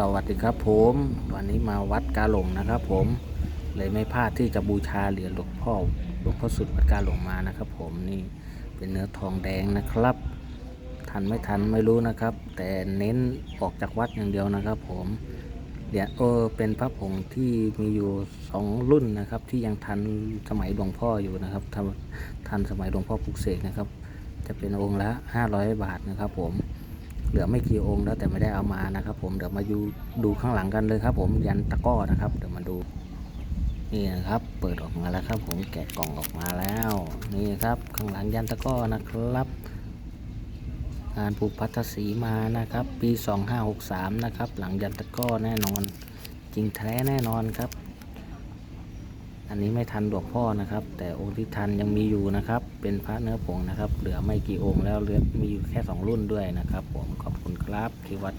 สวัสดีครับผม วันนี้มาวัดกาหลงนะครับ ผมเลยไม่พลาดที่จะบูชาเหรียญหลวงพ่อหลวงพ่อสุดวัดกาหลงมานะครับ ผมนี่เป็นเนื้อทองแดงนะครับ ทันไม่ทันไม่รู้นะครับ แต่เน้นออกจากวัดอย่างเดียวนะครับ ผมเหรียญเออเป็นพระผงที่มีอยู่สองรุ่นนะครับ ที่ยังทันสมัยหลวงพ่ออยู่นะครับทันทันสมัยหลวงพ่อปลุกเสกนะครับ จะเป็นองค์ละ500 บาทนะครับ ผม เหลือไม่กี่องค์แล้วแต่ไม่ได้เอามานะครับผมเดี๋ยวมาดูดูข้างหลังกันเลยครับผมยันตะก้อนะครับเดี๋ยวมาดูนี่นะครับเปิดออกมาแล้วครับ ผมแกะกล่องออกมาแล้ว นี่ครับข้างหลังยันตะก้อนะครับงานผูกพัทธสีมานะครับ ปี 2563 นะครับ หลังยันตะก้อแน่นอน จริงแท้แน่นอนครับ อันนี้ไม่ทันหลวงพ่อนะครับ แต่องค์ที่ทันยังมีอยู่นะครับ เป็นพระเนื้อผงนะครับ เหลือไม่กี่องค์แล้วเหลือมีอยู่แค่สองรุ่นด้วยนะครับ ผมขอบคุณครับที่วัด